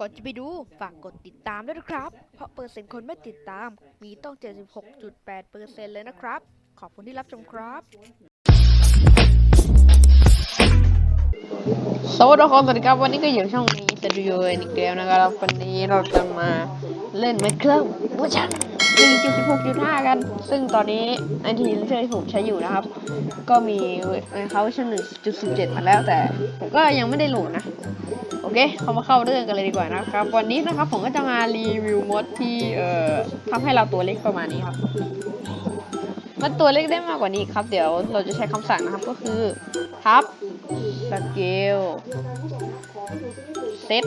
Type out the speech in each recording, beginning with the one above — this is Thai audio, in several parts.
ก่อนจะไปดู ฝากกดติดตามด้วยนะครับ เพราะเปอร์เซ็นต์คนไม่ติดตาม มีต้อง 76.8เปอร์เซ็นต์เลยนะครับ ขอบคุณที่รับชมครับ สวัสดีครับสวัสดีครับ วันนี้ก็อยู่ช่องนี้สตูดิโออีกแล้วนะครับ วันนี้เราจะมาเล่นไมเคิลเวอร์ชัน 1.16.5 กัน ซึ่งตอนนี้ไอทีที่ผมใช้อยู่นะครับ ก็มีเขาเวอร์ชัน1.17 มาแล้วแต่ ผมก็ยังไม่ได้โหลดนะ โอเค เขามาเข้าเรื่องกันเลยดีกว่านะครับ วันนี้นะครับผมก็จะมารีวิวมดที่เอ่อทำให้เราตัวเล็กประมาณนี้ครับ มันตัวเล็กได้มากกว่านี้ครับ เดี๋ยวเราจะใช้คำสั่งนะครับก็คือทับสเกลเซต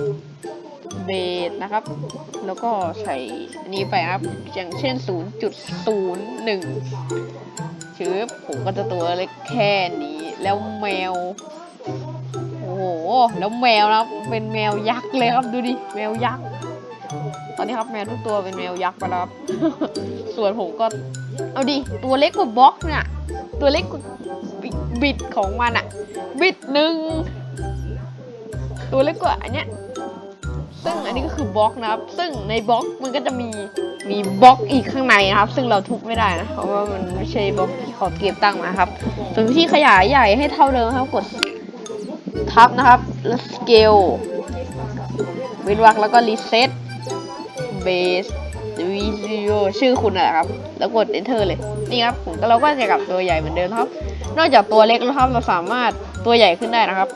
เบสนะครับ แล้วก็ใส่อันนี้ไปครับ อย่างเช่น 0.01ชื่อผมก็จะตัวเล็กแค่นี้ แล้วแมว โอ้โห แล้วแมวนะครับ เป็นแมวยักษ์เลยครับ ดูดิ แมวยักษ์ ตอนนี้ครับแมวทุกตัวเป็นแมวยักษ์ไปแล้วครับ ส่วนผมก็ เอาดิ ตัวเล็กกว่าบล็อกเนี่ย ตัวเล็กกว่าบบิดของมันอะบิดหนึ่งตัวเล็กกว่าอันเนี้ย ซึ่งอันนี้ก็คือบล็อกนะครับ ซึ่งในบล็อกมันก็จะมีมีบล็อกอีกข้างในนะครับ ซึ่งเราทุบไม่ได้นะ เพราะว่ามันไม่ใช่บล็อกที่เขาเก็บตั้งมาครับ ส่วนวิธีขยายใหญ่ให้เท่าเดิมครับกดทับนะครับแล้วสเกลเว้นวรรคแล้วก็รีเซ็ตเบส video ชื่อคุณนะครับ แล้วกด enter เลย นี่ครับ ผมเราก็จะกลับตัวใหญ่เหมือนเดิมครับ นอกจากตัวเล็กแล้วครับเราสามารถตัวใหญ่ขึ้นได้นะครับ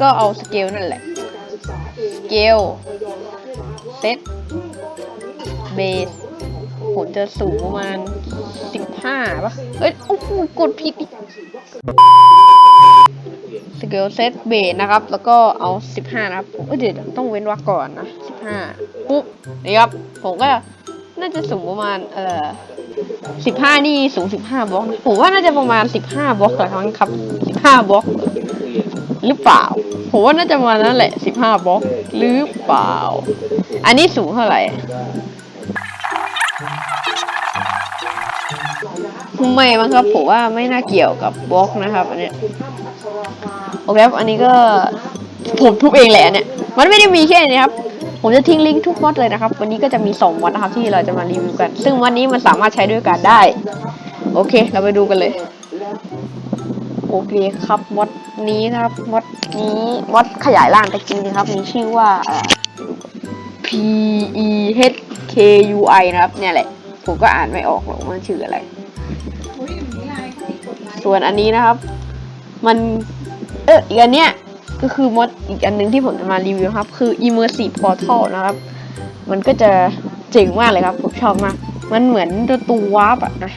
ก็เอาสเกลนั่นแหละ เกลเซตเบสผมจะสูงประมาณ15ป่ะเอ้ย โอ้โหกดผิดอีกสเกลเซตเบสนะครับ แล้วก็เอา15นะครับผมเอ้ยเดี๋ยวต้องเว้นวรรคก่อนนะ15ปุ๊บนี่ครับ ผมก็น่าจะสูงประมาณเอ่อ15นี่สูง15บห้าบล็อกนะผมว่าน่าจะประมาณ15บห้าบล็อกแหละครับ15บล็อก หรือเปล่า ผมว่าน่าจะมานั้นแหละ15บล็อกหรือเปล่า อันนี้สูงเท่าไหร่ไม่มั้งครับผมว่าไม่น่าเกี่ยวกับบล็อกนะครับ อันเนี้ยโอเคครับอันนี้ก็ผมทุบเองแหละเนี่ย มันไม่ได้มีแค่นี้ครับ ผมจะทิ้งลิงก์ทุกมอดเลยนะครับ วันนี้ก็จะมีสองมอดนะครับที่เราจะมารีวิวกัน ซึ่งวันนี้มันสามารถใช้ด้วยกันได้ โอเค เราไปดูกันเลย โอเคครับมดนี้นะครับมดนี้มดขยายร่างต่จริงนะครับ มีชื่อว่า P E H K U I นะครับ เนี่ยแหละ ผมก็อ่านไม่ออกหรอกมันชื่ออะไร ส่วนอันนี้นะครับ มัน เอออีกอันเนี้ยก็คือมดอีกอันหนึงที่ผมจะมารีวิวครับ คือ immersive portal นะครับ มันก็จะเจ๋งมากเลยครับ ผมชอบมาก มันเหมือนตัวตูวาร์ปอะนะ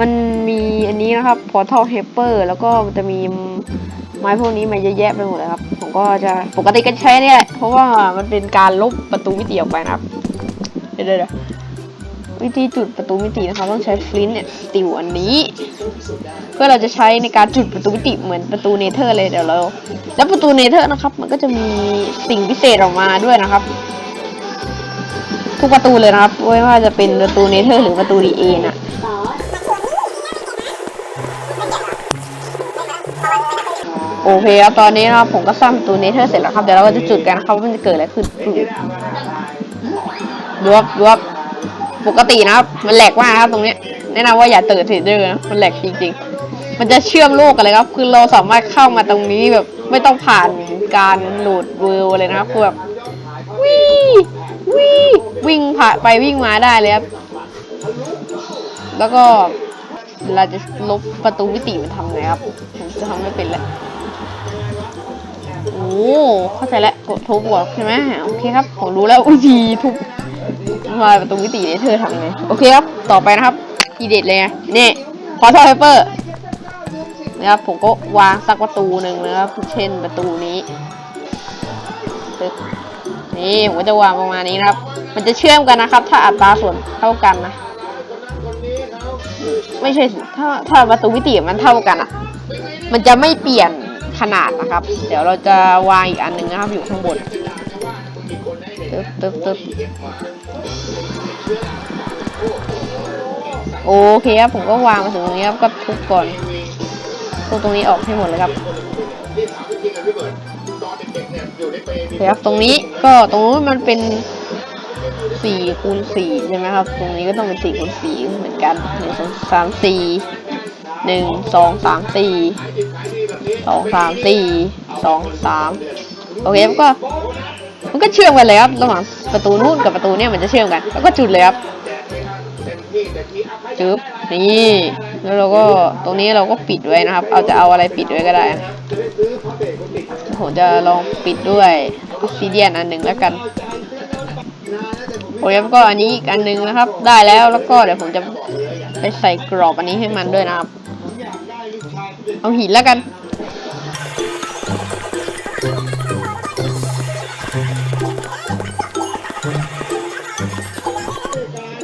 มันมีอันนี้นะครับ portal helper แล้วก็มันจะมีไม้พวกนี้มาเยอะแยะไปหมดเลยครับ ผมก็จะปกติก็ใช้เนี่ยแหละเพราะว่ามันเป็นการลบประตูมิติออกไปนะครับ เดี๋ยวเดี๋ยววิธีจุดประตูมิตินะครับต้องใช้ฟลินต์เนี่ยติลอันนี้ เพื่อเราจะใช้ในการจุดประตูมิติเหมือนประตูเนเธอร์เลยเดี๋ยวเรา แล้วประตูเนเธอร์นะครับ มันก็จะมีสิ่งพิเศษออกมาด้วยนะครับ ทุกประตูเลยนะครับไม่ว่าจะเป็นประตูเนเธอร์หรือประตูดีเอน่ะ โอเคครับตอนนี้นะครับผมก็สร้างประตูเนเธอร์เสร็จแล้วครับเดี๋ยวเราก็จะจุดกันนะครับว่ามันจะเกิดอะไรขึ้นรับรับปกตินะครับ มันแหลกมากครับตรงนี้แนะนำว่าอย่าเติร์ดเทรดเดอร์นะมันแหลกจริง ๆ มันจะเชื่อมโลกกันเลยครับคือเราสามารถเข้ามาตรงนี้แบบไม่ต้องผ่านการโหลดเวอร์เลยนะครับคือแบบวิ่งวิ่งวิ่งผ่านไปวิ่งมาได้เลยครับแล้วก็เวลาจะลบประตูมิติมันทำไงครับผมจะทำไม่เป็นแล้ว เข้าใจแล้วกดทุบบวกใช่ไหมโอเคครับผมรู้แล้ววิธีทุบมาประตูมิติเนี่ยเธอทำไงโอเคครับ ต่อไปนะครับทีเด็ดเลยไงนี่พอทอเปเปอร์นะครับผมก็วางสักประตูหนึ่งนะครับเช่นประตูนี้นี่ผมจะวางประมาณนี้นะครับ มันจะเชื่อมกันนะครับ ถ้าอัตราส่วนเท่ากันนะ ไม่ใช่ถ้าถ้าประตูมิติมันเท่ากันอะ มันจะไม่เปลี่ยน ขนาดนะครับ เดี๋ยวเราจะวางอีกอันหนึ่งนะครับอยู่ข้างบนตึ๊บตึ๊บตึ๊บโอเคครับผมก็วางมาถึงตรงนี้ครับก็ทุบก่อนทุบตรงนี้ออกให้หมดเลยครับครับตรงนี้ก็ตรงนู้นมันเป็นสี่คูณสี่ใช่ไหมครับ ตรงนี้ก็ต้องเป็นสี่คูณสี่เหมือนกันหนึ่งสองสามสี่หนึ่งสองสามสี่ สองสามสี่สองสามโอเคครับก็ มันก็เชื่อมกันเลยครับระหว่างประตูนู้นกับประตูเนี่ยมันจะเชื่อมกัน แล้วก็จุดเลยครับจึ๊บนี่แล้วเราก็ตรงนี้เราก็ปิดไว้นะครับ เอาจะเอาอะไรปิดไว้ก็ได้ผมจะลองปิดด้วยซิเดียนอันหนึ่งแล้วกันโอ้ยแล้วก็อันนี้อีกอันหนึงนะครับ ได้แล้วแล้วก็เดี๋ยวผมจะไปใส่กรอบอันนี้ให้มันด้วยนะครับ เอาหินแล้วกัน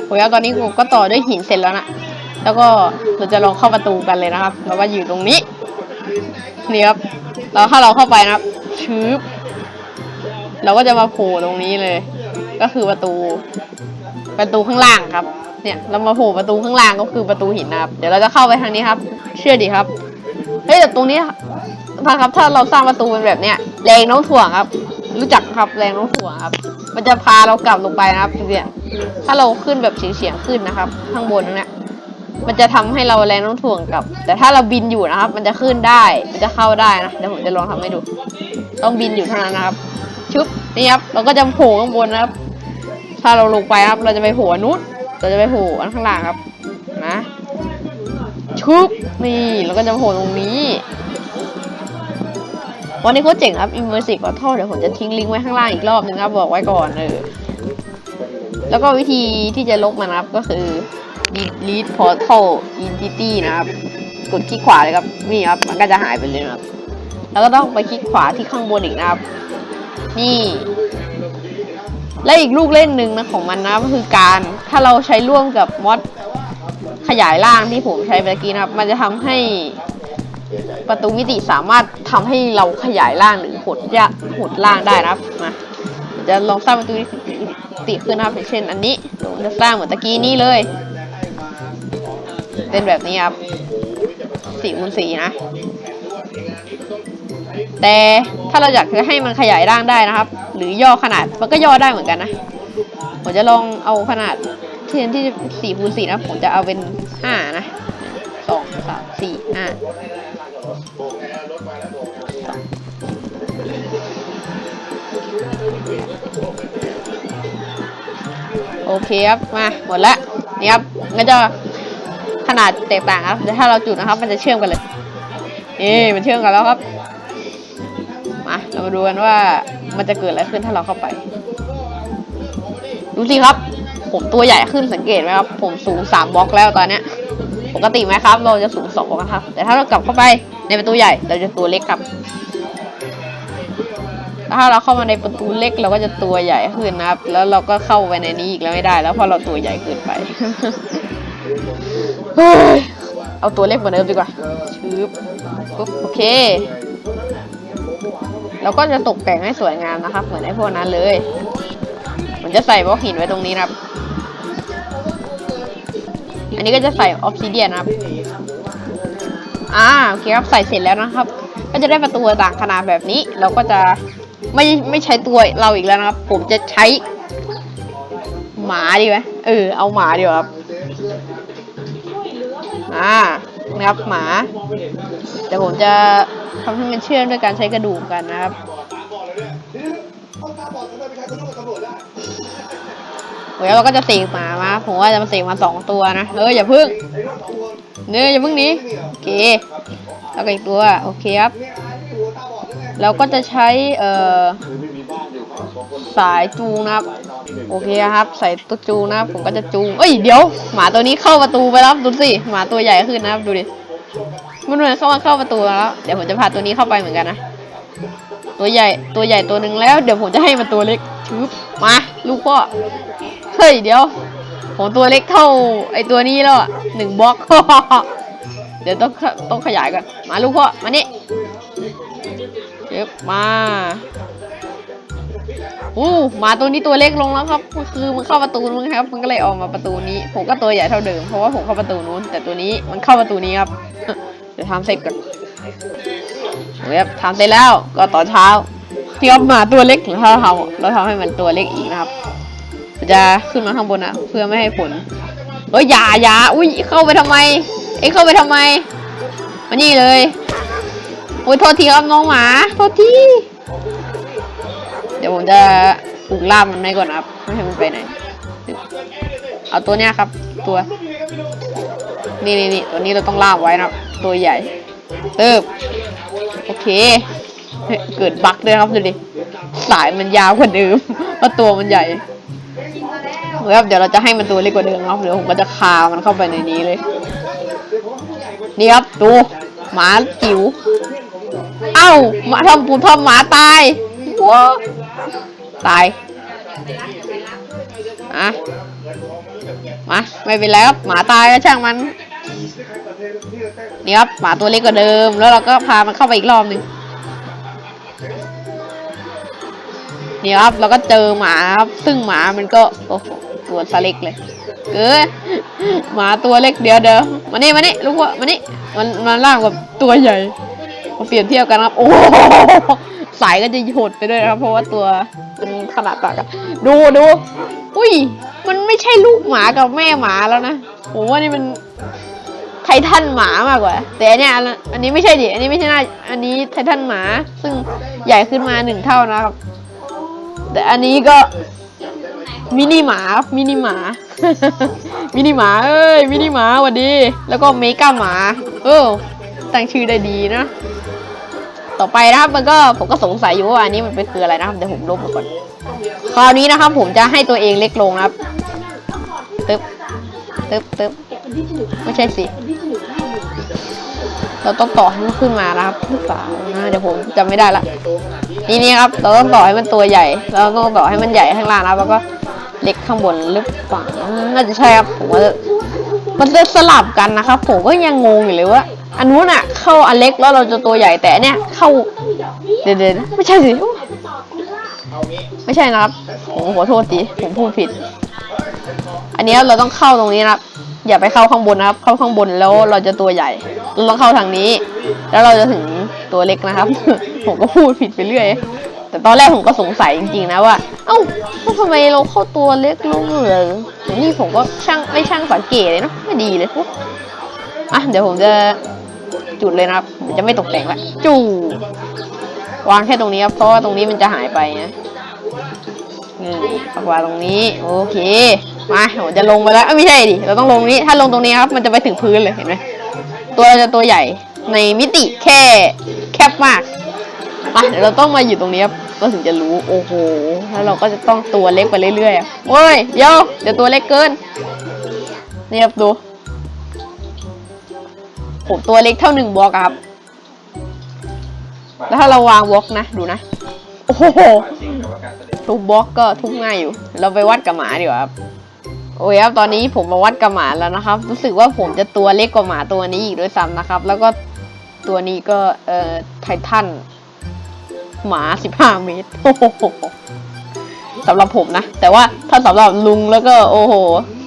โอ้ยตอนนี้ผมก็ต่อด้วยหินเสร็จแล้วนะ แล้วก็เราจะลองเข้าประตูกันเลยนะครับเราก็อยู่ตรงนี้ นี่ครับแล้วถ้าเราเข้าไปนะครับชืบเราก็จะมาโผล่ตรงนี้เลย ก็คือประตู ประตูข้างล่างครับ เนี่ย เรามาโผล่ประตูข้างล่างก็คือประตูหินนะครับ เดี๋ยวเราจะเข้าไปทางนี้ครับ เชื่อดิครับ เฮ้ยแต่ตรงนี้พังครับถ้าเราสร้างประตูเป็นแบบเนี้ยแรงโน้มถ่วงครับ รู้จักครับแรงโน้มถ่วงครับ มันจะพาเรากลับลงไปนะครับเนี่ยถ้าเราขึ้นแบบเฉียงๆขึ้นนะครับ ข้างบนเนี่ยมันจะทำให้เราแรงโน้มถ่วงกลับ แต่ถ้าเราบินอยู่นะครับ มันจะขึ้นได้มันจะเข้าได้นะเดี๋ยวผมจะลองทำให้ดู ต้องบินอยู่เท่านั้นนะครับชึบนี่ครับเราก็จะโผล่ข้างบนนะครับ ถ้าเราลงไปครับ เราจะไปโผล่อันนู้นเราจะไปโผล่อันข้างล่างครับ นะ ชุบนี่เราก็จะโผล่ตรงนี้ วันนี้โคตรเจ๋งครับ Immersive Portal เดี๋ยวผมจะทิ้งลิงก์ไว้ข้างล่างอีกรอบนึงครับ บอกไว้ก่อนเออแล้วก็วิธีที่จะลบมันนะครับก็คือ delete portal entity นะครับ กดคลิกขวาเลยครับ นี่ครับ มันก็จะหายไปเลยครับ แล้วก็ต้องไปคลิกขวาที่ข้างบนอีกนะครับ นี่ และอีกลูกเล่นหนึ่งนะของมันนะก็คือการถ้าเราใช้ร่วมกับมอด ขยายร่างที่ผมใช้เมื่อกี้นะครับ มันจะทำให้ประตูมิติสามารถทำให้เราขยายร่างหรือหดยะหดร่างได้นะครับมาจะลองสร้างประตูมิติขึ้นนะครับเช่น อันนี้ผมจะสร้างเหมือนตะกี้นี้เลย เป็นแบบนี้ครับสี่คูณสี่นะ แต่ถ้าเราอยากจะให้มันขยายร่างได้นะครับ หรือย่อขนาดมันก็ย่อได้เหมือนกันนะ ผมจะลองเอาขนาด เทียนที่สี่คูณสี่นะ ผมจะเอาเป็นห้านะสองสามสี่ห้าโอเคครับ มาหมดแล้วนี่ครับก็จะขนาดแตกต่างครับแต่ถ้าเราจุดนะครับ มันจะเชื่อมกันเลยนี่มันเชื่อมกันแล้วครับ มาเรามาดูกันว่ามันจะเกิดอะไรขึ้นถ้าเราเข้าไป ดูสิครับ ผมตัวใหญ่ขึ้นสังเกตไหมครับ ผมสูงสามบล็อกแล้วตอนเนี้ย ปกติไหมครับ เราจะสูงสองบล็อกนะครับ แต่ถ้าเรากลับเข้าไปในประตูใหญ่เราจะตัวเล็กครับ ถ้าเราเข้ามาในประตูเล็กเราก็จะตัวใหญ่ขึ้นนะครับ แล้วเราก็เข้าไปในนี้อีกแล้วไม่ได้ แล้วเพราะเราตัวใหญ่เกินไปเอาตัวเล็กเหมือนเดิมดีกว่าชืบปุ๊บโอเค เราก็จะตกแต่งให้สวยงามนะครับ เหมือนไอ้พวกนั้นเลยผมจะใส่บล็อกหินไว้ตรงนี้นะครับ นนี้ก็จะใส่ออฟซิเดียนนะครับ อ่าโอเคครับใส่เสร็จแล้วนะครับ ก็จะได้ประตูต่างขนาดแบบนี้ เราก็จะไม่ไม่ใช้ตัวเราอีกแล้วนะครับ ผมจะใช้ หมาดีไหมเออเอาหมาดีกว่าครับอ่านะครับหมาเดี๋ยวผมจะทำให้มันเชื่อมด้วยการใช้กระดูกกันนะครับ ดี๋ยวเราก็จะเสกหมามาผมว่าจะมาเสกมาสองตัวนะเอออย่าพึ่งเนื้ออย่าพึ่งนี้โอเคแล้วก็อีกตัวโอเคครับเราก็จะใช้เอ่อสายจูงนะครับ โอเคครับใส่ตัวจูงนะครับผมก็จะจูงเอ้ยเดี๋ยวหมาตัวนี้เข้าประตูไปแล้วดูสิหมาตัวใหญ่ขึ้นนะครับดูดิมันเหมือนเข้ามาเข้าประตูแล้วเดี๋ยวผมจะพาตัวนี้เข้าไปเหมือนกันนะตัวใหญ่ตัวใหญ่ตัวหนึ่งแล้ว เดี๋ยวผมจะให้มันตัวเล็กชุบมาลูกพ่อ เฮ้ยเดี๋ยวผมตัวเล็กเท่าไอตัวนี้แล้วอะหนึ่งบล็อก เดี๋ยวต้องต้องขยายก่อน มาลูกพ่อ มานี่เก็บมาอู้มาตัวนี้ตัวเล็กลงแล้วครับ คือมันเข้าประตูนู้นครับ มันก็เลยออกมาประตูนี้ ผมก็ตัวใหญ่เท่าเดิม เพราะว่าผมเข้าประตูนู้น แต่ตัวนี้มันเข้าประตูนี้ครับ เดี๋ยวทำเสร็จก่อนโอเคครับทำเสร็จแล้ว ก็ตอนเช้าที่เอามาตัวเล็กเราทำเราทำให้มันตัวเล็กอีกนะครับ จะขึ้นมาข้างบนอะเพื่อไม่ให้ฝนเอ้ยอย่าอย่าอุ้ยเข้าไปทำไมเอ้เข้าไปทำไมมานี่เลยโอ้ยโทษทีครับน้องหมาโทษทีเดี๋ยวผมจะปลุกล่ามมันไว้ก่อนนะครับไม่ให้มันไปไหนเอาตัวเนี้ยครับ ตัว นี่นี่นี่ตัวนี้เราต้องล่ามไว้นะตัวใหญ่เติบโอเคเกิดบั๊กด้วยครับดูดิสายมันยาวกว่าเดิมเพราะตัวมันใหญ่ เดี๋ยวเราจะให้มันตัวเล็กกว่าเดิมครับเดี๋ยวผมก็จะคามันเข้าไปในนี้เลย นี่ครับดูหมาจิ๋วเอ้าหมาทำปูทำหมาตายว้าตายอะมาไม่เป็นไรครับหมาตายก็ช่างมันนี่ครับหมาตัวเล็กกว่าเดิม แล้วเราก็พามันเข้าไปอีกรอบหนึ่งนี่ครับเราก็เจอหมาครับซึ่งหมามันก็โอ้โห ตัวสเล็กเลย เออหมาตัวเล็กเดี๋ยวเดี๋ยวมานี่มานี่ลูกว่ามานี่มันมันล่างกับตัวใหญ่มาเปรียบเทียบกันครับโอ้โหสายก็จะหดไปด้วยนะครับ เพราะว่าตัวมันขนาดต่างกันดูดูอุ้ย มันไม่ใช่ลูกหมากับแม่หมาแล้วนะผมว่านี่มันไททันหมามากกว่า แต่เนี้ยอันนี้ไม่ใช่ดิอันนี้ไม่ใช่น้าอันนี้ไททันหมาซึ่งใหญ่ขึ้นมาหนึ่งเท่านะครับ แต่อันนี้ก็ มินิหมามินิหมา มินิหมาเอ้ยมินิหมาหวัดดี แล้วก็เมกาหมา เออตั้งชื่อได้ดีนะ ต่อไปนะครับมันก็ผมก็สงสัยอยู่ว่าอันนี้มันเป็นคืออะไรนะครับเดี๋ยวผมลบมันก่อน คราวนี้นะครับ ผมจะให้ตัวเองเล็กลงนะครับตึ๊บตึ๊บตึ๊บไม่ใช่สิเราต้องต่อให้มันขึ้นมานะครับหรือเปล่านะเดี๋ยวผมจำไม่ได้ละนี่นี่ครับ เราต้องต่อให้มันตัวใหญ่ เราต้องต่อให้มันใหญ่ข้างล่างนะแล้วก็ เล็กข้างบนหรือเปล่าน่าจะใช่ครับผมว่ามันจะสลับกันนะครับ ผมก็ยังงงอยู่เลยว่า อันนู้นอะ เข้าอันเล็กแล้วเราจะตัวใหญ่แต่เนี้ยเข้าเดี๋ยวเดี๋ยวนะไม่ใช่สิไม่ใช่นะครับผมขอโทษทีผมพูดผิด อันนี้เราต้องเข้าตรงนี้นะครับอย่าไปเข้าข้างบนนะครับ เข้าข้างบนแล้วเราจะตัวใหญ่เราต้องเข้าทางนี้ แล้วเราจะถึงตัวเล็กนะครับ ผมก็พูดผิดไปเรื่อย แต่ตอนแรกผมก็สงสัยจริงๆนะว่า เอ้าแล้วทำไมเราเข้าตัวเล็กลงเหรอนี่ผมก็ช่างไม่ช่างสังเกตเลยเนาะไม่ดีเลยอะเดี๋ยวผมจะจุดเลยนะครับผมจะไม่ตกแต่งละจู่วางแค่ตรงนี้ครับเพราะว่าตรงนี้มันจะหายไปนะอืมเอาวางตรงนี้ โอเคมาผมจะลงไปแล้วอ้ยไม่ใช่ดิเราต้องลงนี้ถ้าลงตรงนี้ครับมันจะไปถึงพื้นเลยเห็นไหมตัวจะตัวใหญ่ในมิติแค่แคบมาก มาเดี๋ยวเราต้องมาอยู่ตรงนี้ครับก็ถึงจะรู้โอ้โหแล้วเราก็จะต้องตัวเล็กไปเรื่อยๆอะโอ้ยเดี๋ยวเดี๋ยวตัวเล็กเกินนี่ครับดูผมตัวเล็กเท่าหนึ่งบล็อกครับ แล้วถ้าเราวางบล็อกนะดูนะโอ้โหทุกบล็อกก็ทุกง่ายอยู่ เราไปวัดกับหมาดีกว่าครับโอ้ยครับตอนนี้ผมมาวัดกับหมาแล้วนะครับ รู้สึกว่าผมจะตัวเล็กกว่าหมาตัวนี้อีกด้วยซ้ำนะครับ แล้วก็ตัวนี้ก็เอ่อไททัน หมา15เมตรโอ้โหสำหรับผมนะ แต่ว่าถ้าสำหรับลุงแล้วก็โอ้โห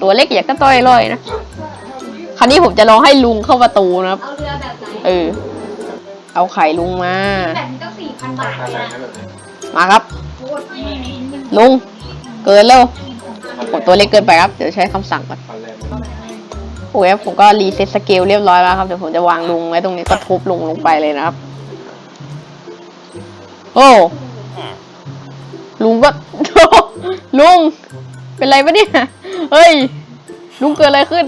ตัวเล็กอยากก็ต้อยลอยนะคราวนี้ผมจะลองให้ลุงเข้าประตูนะครับ เอาเรือแบบไหนเออ เอาไข่ลุงมา แบบนี้ก็สี่พันบาทเลยนะมาครับ โคตรแพงลุง เกินแล้วผมตัวเล็กเกินไปครับ เดี๋ยวใช้คำสั่งก่อน โอ้ยผมก็รีเซ็ตสเกลเรียบร้อยแล้วครับ เดี๋ยวผมจะวางลุงไว้ตรงนี้ก็ทุบลุงลงไปเลยนะครับ โอ้ลุงก็ ลุง เป็นไรปะเนี่ย เฮ้ย ลุงเกิดอะไรขึ้น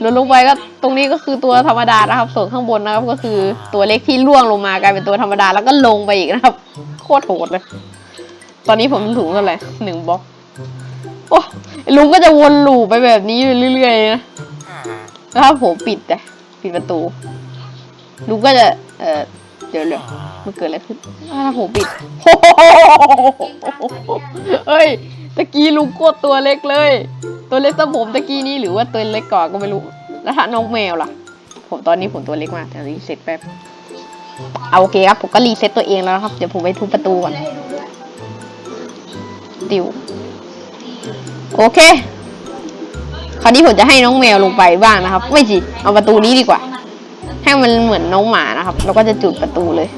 หล่นลงไปก็ตรงนี้ก็คือตัวธรรมดานะครับ ส่วนข้างบนนะครับ ก็คือตัวเล็กที่ล่วงลงมากลายเป็นตัวธรรมดาแล้วก็ลงไปอีกนะครับ โคตรโหดเลย ตอนนี้ผมสูงเท่าไหร่หนึ่งบล็อกโอ้ลุงก็จะวนลูปไปแบบนี้อยู่เรื่อยๆนะแล้วถ้าผมปิดอะปิดประตู ลุงก็จะเออ เดี๋ยวเดี๋ยวมันเกิดอะไรขึ้นถ้าผมปิดเฮ้ยตะกี้ลุงโคตรตัวเล็กเลย ตัวเล็กตั้งผมตะกี้นี้หรือว่าตัวเล็กก่อนก็ไม่รู้แล้วถ้าน้องแมวล่ะ ผมตอนนี้ผมตัวเล็กมากแต่รีเซ็ตแป๊บเอาโอเคครับผมก็รีเซ็ตตัวเองแล้วนะครับเดี๋ยวผมไปทุบประตูก่อนติวโอเค คราวนี้ผมจะให้น้องแมวลงไปบ้างนะครับ ไม่สิเอาประตูนี้ดีกว่า ให้มันเหมือนน้องหมานะครับแล้วก็จะจุดประตูเลย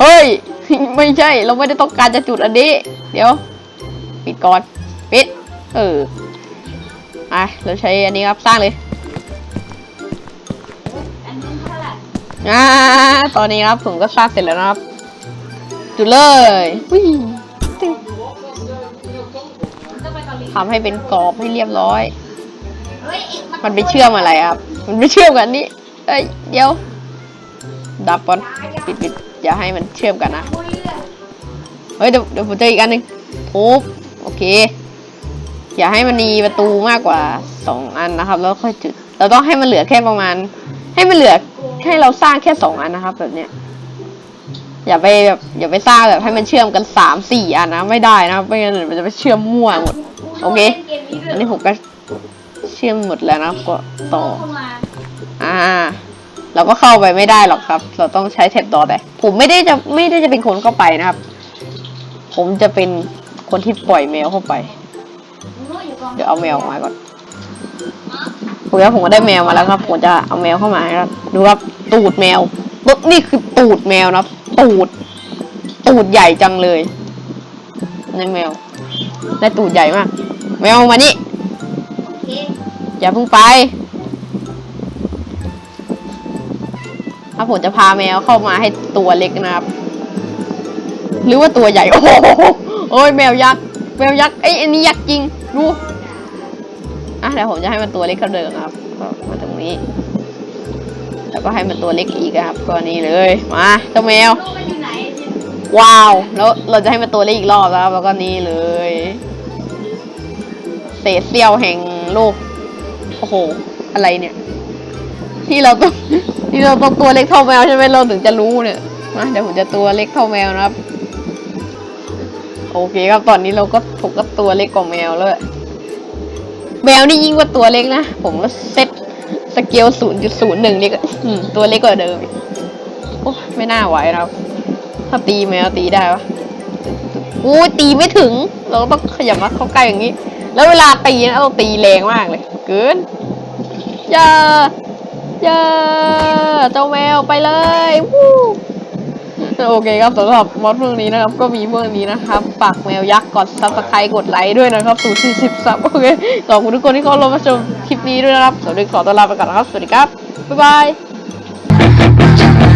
เฮ้ย ไม่ใช่ เราไม่ได้ต้องการจะจุดอันนี้ เดี๋ยว ปิดก่อน ปิด เอออะเราใช้อันนี้ครับ สร้างเลยอ่าตอนนี้ครับผมก็สร้างเสร็จแล้วนะครับ จุดเลยวิ่งทำให้เป็นกรอบให้เรียบร้อย มันไปเชื่อมอะไรครับ มันไปเชื่อมกันอันนี้ เอ้ย เดี๋ยว ดับก่อนปิดปิดอย่าให้มันเชื่อมกันนะ เฮ้ย เดี๋ยวเดี๋ยวผมเจออีกอันหนึ่งทุบโอเค อย่าให้มันมีประตูมากกว่าสองอันนะครับ แล้วค่อยจุด เราต้องให้มันเหลือแค่ประมาณ ให้มันเหลือให้เราสร้างแค่สองอันนะครับ แบบเนี้ยอย่าไปแบบอย่าไปสร้างแบบให้มันเชื่อมกันสามสี่อันนะไม่ได้นะไม่งั้นเดี๋ยวมันจะไปเชื่อมมั่วหมดโอเคอันนี้ผมก็เชื่อมหมดแล้วนะก็ต่อ อ่า เราก็เข้าไปไม่ได้หรอกครับ เราต้องใช้แท็บดอแต่ผมไม่ได้จะไม่ได้จะเป็นคนเข้าไปนะครับ ผมจะเป็นคนที่ปล่อยแมวเข้าไป เดี๋ยวเอาแมวออกมาก่อนผมแล้วผมก็ได้แมวมาแล้วครับ ผมจะเอาแมวเข้ามาให้ครับ ดูครับตูดแมวปุ๊บนี่คือตูดแมวนะตูด ตูดใหญ่จังเลยในแมว ได้ตูดใหญ่มาก แมวมานี่อย่าเพิ่งไป ถ้าผมจะพาแมวเข้ามาให้ตัวเล็กนะครับ หรือว่าตัวใหญ่ โอ้โหโอ้ยแมวยักษ์แมวยักษ์ไอ้อันนี้ยักษ์จริงดูอะเดี๋ยวผมจะให้มันตัวเล็กเท่าเดิมครับก็มาตรงนี้ แล้วก็ให้มันตัวเล็กอีกครับก็นี่เลยมาเจ้าแมว ว้าว แล้วเราจะให้มันตัวเล็กอีกรอบแล้วครับแล้วก็นี่เลยเศษเสี้ยวแห่งโลกโอ้โห อะไรเนี่ย ที่เราต้อง ที่เราต้องตัวเล็กเท่าแมวใช่ไหมเราถึงจะรู้เนี่ยมาเดี๋ยวผมจะตัวเล็กเท่าแมวนะครับ โอเคครับตอนนี้เราก็ผมก็ตัวเล็กกว่าแมวแล้วแมวนี่ยิ่งกว่าตัวเล็กนะ ผมก็เซ็ตสเกลศูนย์จุดศูนย์หนึ่งนี่ก็ตัวเล็กกว่าเดิมโอ้ไม่น่าไหวนะครับ ถ้าตีแมวตีได้ปะอู้ตีไม่ถึง เราก็ต้องขยับมาเข้าใกล้อย่างนี้ แล้วเวลาตีนะเราตีแรงมากเลย เกินอย่า อย่าเจ้าแมวไปเลยวู้โอเคครับสำหรับมอดพวกนี้นะครับ ก็มีพวกนี้นะครับฝากแมวยักษ์กดซับสไครต์กดไลค์ด้วยนะครับสู่40ซับโอเคขอบคุณทุกคนที่เข้ามาชมคลิปนี้ด้วยนะครับสวัสดีขอตัวลาไปก่อนนะครับ สวัสดีครับ บ๊ายบาย